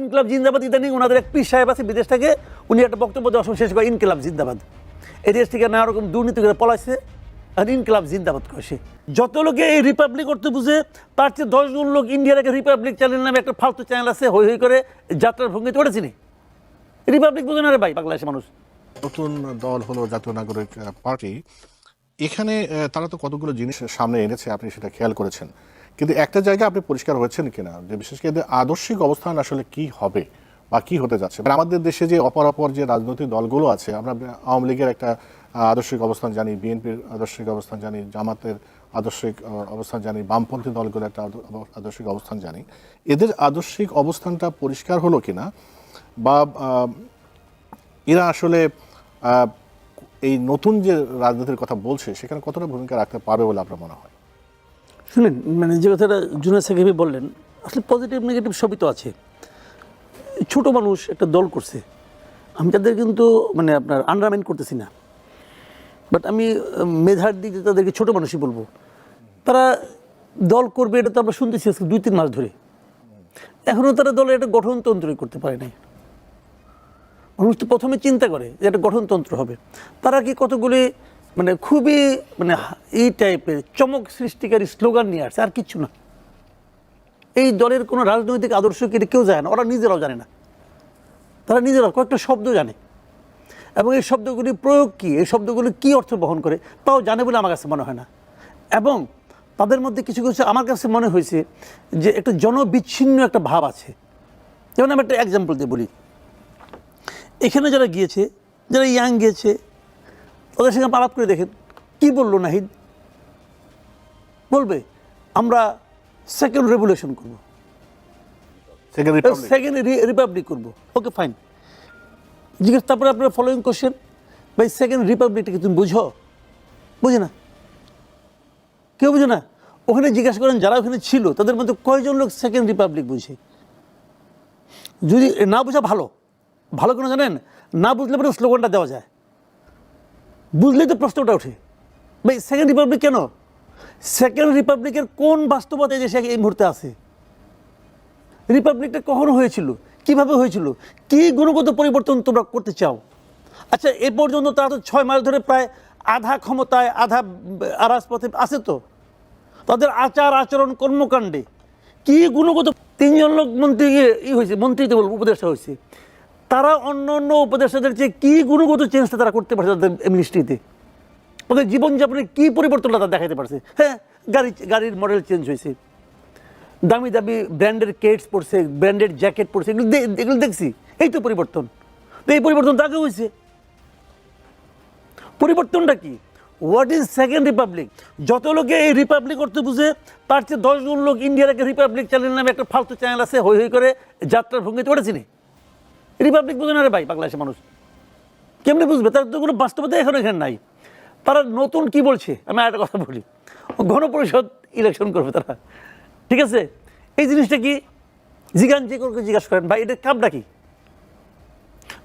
ইনকলাব জিন্দাবাদ ইদানিং ওনাদের এক পীর সাহেব আছে বিদেশ থেকে, উনি একটা বক্তব্য সময় শেষ করে ইনকলাব জিন্দাবাদ। এই দেশ থেকে নানা রকম দুর্নীতি করে পলাইছে আর ইনকলাব জিন্দাবাদ করেছে যত লোকে এই রিপাবলিক করতে বুঝে, তার চেয়ে দশজন লোক ইন্ডিয়ার একটা রিপাবলিক চ্যানেল নামে একটা ফালতু চ্যানেল আছে, হই হই করে যাত্রার ভঙ্গিতে ওঠেছি রিপাবলিক বুঝে না রে ভাই, বাংলাদেশের মানুষ। নতুন দল হলো জাতীয় নাগরিক পার্টি। এখানে তারা তো কতগুলো জিনিস সামনে এনেছে, আপনি সেটা খেয়াল করেছেন। কিন্তু একটা জায়গা আপনি পরিষ্কার হয়েছেন কিনা? যে বিশেষ করে আদর্শিক অবস্থান আসলে কি হবে বা কি হতে যাচ্ছে? মানে আমাদের দেশে যে অপর অপর যে রাজনৈতিক দলগুলো আছে, আমরা আওয়ামী লীগের একটা আদর্শিক অবস্থান জানি, বিএনপির আদর্শিক অবস্থান জানি, জামাতের আদর্শিক অবস্থান জানি, বামপন্থী দলগুলো একটা আদর্শিক অবস্থান জানি। এদের আদর্শিক অবস্থানটা পরিষ্কার হলো কিনা? বা এরা আসলে এই নতুন যে রাজনীতির কথা বলছে, সেখানে কতটা ভূমিকা রাখতে পারবে বলে আপনার মনে হয়? শুনেন মানে যে কথাটা জুনার সাকিবি বললেন, আসলে পজিটিভ নেগেটিভ সবই তো আছে। ছোট মানুষ একটা দল করছে। আমি তাদের কিন্তু মানে আপনার আন্ডারমাইন করতেছি না। বাট আমি মেধার দিক দিয়ে তাদেরকে ছোট মানুষই বলব। তারা দল করবে, এটা তো আমরা শুনতেছি আজকে দুই, তিন মাস ধরে। এখনও তারা দলের একটা গঠনতন্ত্রই করতে পারে নাই। মানুষ তো প্রথমে চিন্তা করে যে একটা গঠনতন্ত্র হবে। তারা কি কতগুলি মানে খুবই মানে এই টাইপের চমক সৃষ্টিকারী স্লোগান নিয়ে আসছে, আর কিচ্ছু না। এই দলের কোনো রাজনৈতিক আদর্শ কি কেউ জানে না? ওরা নিজেরাও জানে না। তারা নিজেরাও কয়েকটা শব্দ জানে। এবং এই শব্দগুলি প্রয়োগ কী? এই শব্দগুলি কী অর্থ বহন করে? তাও জানে বলে আমার কাছে মনে হয় না। এবং তাদের মধ্যে কিছু কিছু আমার কাছে মনে হয়েছে যে একটা জনবিচ্ছিন্ন একটা ভাব আছে। যেমন আমি একটা এক্সাম্পল দিয়ে বলি। এখানে যারা গিয়েছে, যারা ইয়াং গিয়েছে ওদের সঙ্গে আলাপ করে দেখেন। কি বলল নাহিদ? বলবে আমরা সেকেন্ড রেভলিউশন করব। সেকেন্ড রিপাবলিক করব। ওকে ফাইন জিজ্ঞেস তারপরে আপনার ফলোয়িং কোশ্চেন ভাই সেকেন্ড রিপাবলিকটা কি তুমি বুঝো? বুঝে না। কেউ বুঝে না? ওখানে জিজ্ঞাসা করেন যারা ওখানে ছিল তাদের মধ্যে কয়জন লোক সেকেন্ড রিপাবলিক বুঝে? যদি না বোঝা ভালো ভালো কোনো জানেন? না বুঝলে পরে স্লোগানটা দেওয়া যায়। বুঝলেই তো প্রশ্নটা ওঠে। ভাই সেকেন্ড রিপাবলিক কেন? সেকেন্ড রিপাবলিকের কোন বাস্তবতা এই দেশে এই মুহূর্তে আছে? রিপাবলিকটা কখন হয়েছিল? কীভাবে হয়েছিল? কি গুণগত পরিবর্তন তোমরা করতে চাও? আচ্ছা এ পর্যন্ত তারা তো ছয় মাস ধরে প্রায় আধা ক্ষমতায়, আধা আরাস পথে আছে তো? তাদের আচার, আচরণ, কর্মকাণ্ডে কি গুণগত তিনজন লোক মন্ত্রী ই হয়েছে, মন্ত্রীতে বলব উপদেষ্টা হয়েছে। তারা অন্য অন্য উপদেষ্টাদের চেয়ে কি গুণগত চেঞ্জটা তারা করতে পারছে তাদের মিনিস্ট্রিতে ওদের জীবনযাপনে কি পরিবর্তনটা তারা দেখাতে পারছে? হ্যাঁ গাড়ি, গাড়ির মডেল চেঞ্জ হয়েছে। দামি দামি ব্র্যান্ডের কেটস পড়ছে ব্র্যান্ডেড জ্যাকেট পড়ছে এগুলো এগুলো দেখছি। এই তো পরিবর্তন। তো এই পরিবর্তন তাকে হয়েছে। পরিবর্তনটা কি? হোয়াট ইজ সেকেন্ড রিপাবলিক যত লোকে এই রিপাবলিক করতে বুঝে, তার চেয়ে দশজন লোক ইন্ডিয়ার একটা রিপাবলিক চ্যানেল নামে একটা ফালতু চ্যানেল আছে হই হই করে যাত্রার ভঙ্গিতে ওঠেছি রিপাবলিক বুঝে না রে ভাই বাংলাদেশের মানুষ। কেমনি বুঝবে? তার তো কোনো বাস্তবতা এখন এখানে নাই। তারা নতুন কি বলছে? আমি একটা কথা বলি। গণপরিষদ ইলেকশন করবে তারা। ঠিক আছে? এই জিনিসটা কি? জিজ্ঞান যে করে জিজ্ঞাসা করেন, ভাই, এটা কামটা কি?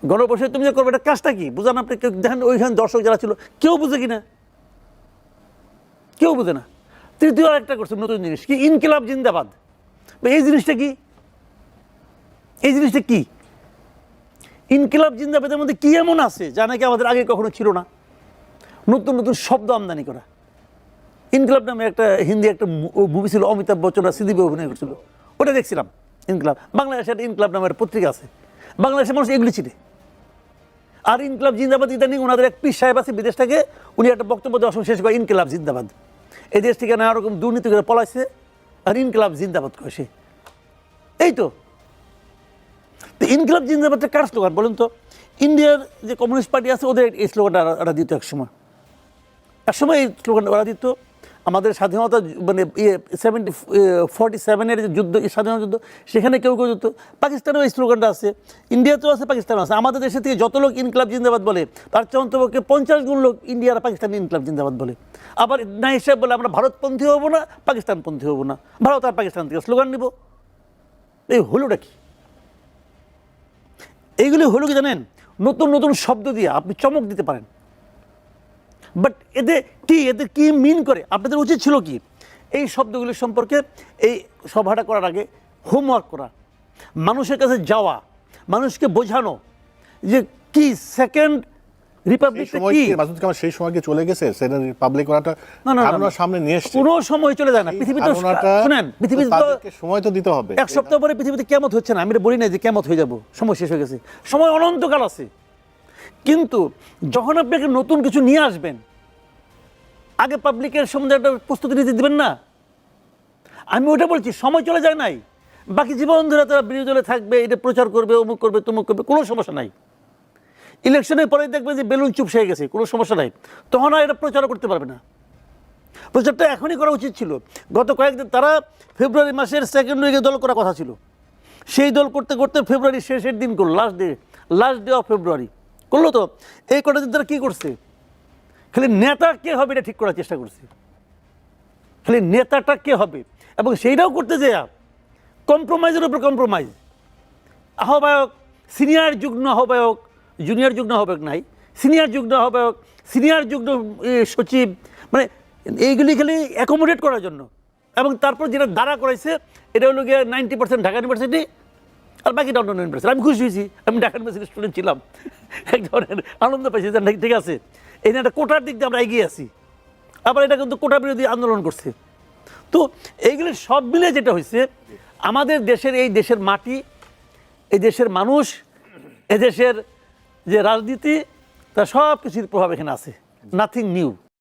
গণপরিষদ তুমি যে করবে, এটা কাজটা কি? বুঝান আপনি, কেউ দেখেন ওইখানে দর্শক যারা ছিল, কেউ বুঝে কি না কেউ বুঝে না। তৃতীয় আরেকটা করছে নতুন জিনিস। কি? ইনকিলাব জিন্দাবাদ। এই জিনিসটা কি? এই জিনিসটা কি? ইনকিলাব জিন্দাবাদের মধ্যে কি এমন আছে যা নাকি আমাদের আগে কখনো ছিল না? নতুন নতুন শব্দ আমদানি করা। ইনকিলাব নামে একটা হিন্দি একটা মুভি ছিল, অমিতাভ বচ্চন আর সিদ্দিপ অভিনয় করছিল। ওটা দেখছিলাম, ইনকিলাব। বাংলাদেশে একটা ইনকিলাব নামের পত্রিকা আছে। বাংলাদেশের মানুষ এগুলি চিনে। আর ইনকিলাব জিন্দাবাদ ইদানিং ওনাদের এক পীর সাহেব আছে বিদেশ থেকে, উনি একটা বক্তব্য সময় শেষ করে, ইনকিলাব জিন্দাবাদ। এই দেশ থেকে নানা রকম দুর্নীতি করে পলাইছে, আর ইনকিলাব জিন্দাবাদ করেছে এই তো তো ইনকিলাব জিন্দাবাদটা কার স্লোগান বলুন তো? ইন্ডিয়ার যে কমিউনিস্ট পার্টি আছে, ওদের এই স্লোগানটা ওরা- দিত এক সময় এক সময় এই স্লোগানটা ওরা দিত। আমাদের স্বাধীনতা মানে ইয়ে সেভেন্টি ফর্টি সেভেনের যে যুদ্ধ স্বাধীনতা যুদ্ধ, সেখানে কেউ কেউ যুদ্ধ পাকিস্তানেও এই স্লোগানটা আছে। ইন্ডিয়াতেও আছে, পাকিস্তানেও আছে। আমাদের দেশে থেকে যত লোক ইনকলাব জিন্দাবাদ বলে, তার চেয়ে অন্তপক্ষে পঞ্চাশ গুণ লোক ইন্ডিয়া আর পাকিস্তানি ইনকলাব জিন্দাবাদ বলে। আবার না হিসাব বলে, আমরা ভারতপন্থী হব না, পাকিস্তানপন্থী হব না। ভারত আর পাকিস্তান থেকে স্লোগান নিব। এই হলোটা কি? এইগুলি হলো কি জানেন? নতুন নতুন শব্দ দিয়ে আপনি চমক দিতে পারেন। বাট এতে কি এতে কি মিন করে? আপনাদের উচিত ছিল কি? এই শব্দগুলি সম্পর্কে এই সভাটা করার আগে হোমওয়ার্ক করা, মানুষের কাছে যাওয়া, মানুষকে বোঝানো যে কি সেকেন্ড রিপাবলিকটা সময় কি? কি? মাসুদ কামাল সেই সময় কি চলে গেছে রিপাবলিক ওনাটা ধারণা সামনে নিয়ে এসছে। সময় চলে যায় না। পৃথিবীতে শুনেন পৃথিবীতে সময় তো দিতে হবে। এক সপ্তাহ পরে পৃথিবীতে কেমত হচ্ছে না? আমি এটা বলি না যে কেমত হয়ে যাব। সময় শেষ হয়ে গেছে। সময় অনন্তকাল আছে। কিন্তু যখন আপনি একটা নতুন কিছু নিয়ে আসবেন আগে পাবলিকের সম্বন্ধে একটা প্রস্তুতি নিতে দিবেন না? আমি ওটা বলছি সময় চলে যায় নাই। বাকি জীবন ধরে তারা বিরোধী দলে থাকবে এটা প্রচার করবে অমুক করবে তমুক করবে কোনো সমস্যা নাই। ইলেকশনের পরে দেখবে যে বেলুন চুপ হয়ে গেছে, কোনো সমস্যা নাই। তখন আর এটা প্রচার করতে পারবে না। প্রচারটা এখনই করা উচিত ছিল। গত কয়েকদিন তারা ফেব্রুয়ারি মাসের সেকেন্ড উইকে দল করার কথা ছিল। সেই দল করতে করতে ফেব্রুয়ারি শেষের দিন করল last day last day of February করল তো? এই কটা দিন তারা কী করছে? খালি নেতা কে হবে এটা ঠিক করার চেষ্টা করছে। খালি নেতাটা কে হবে? এবং সেইটাও করতে যায় কম্প্রোমাইজের উপর কম্প্রোমাইজ আহ্বায়ক সিনিয়র যুগ্ম আহ্বায়ক জুনিয়র যুগ্ম আহ্বায়ক নাই, সিনিয়র যুগ্ম আহ্বায়ক সিনিয়র যুগ্ম সচিব মানে এইগুলি খালি অ্যাকোমোডেট করার জন্য। এবং তারপর যেটা দ্বারা করাইছে, এটা হলো গিয়ে নাইনটি পার্সেন্ট ঢাকা ইউনিভার্সিটি আর বাকিটা অন্য ইউনিভার্সিটি আমি খুশি হয়েছি, আমি ঢাকা ইউনিভার্সিটির স্টুডেন্ট ছিলাম। এক ধরনের আনন্দ পাইছি যে, ঠিক আছে, এই একটা কোটার দিক দিয়ে আমরা এগিয়ে আছি। আবার এটা কিন্তু কোটা বিরোধী আন্দোলন করছে। তো এইগুলি সব মিলে যেটা হয়েছে, আমাদের দেশের এই দেশের মাটি, এই দেশের মানুষ, এদেশের যে রাজনীতি তা সব কিছুর প্রভাব এখানে আছে। Nothing new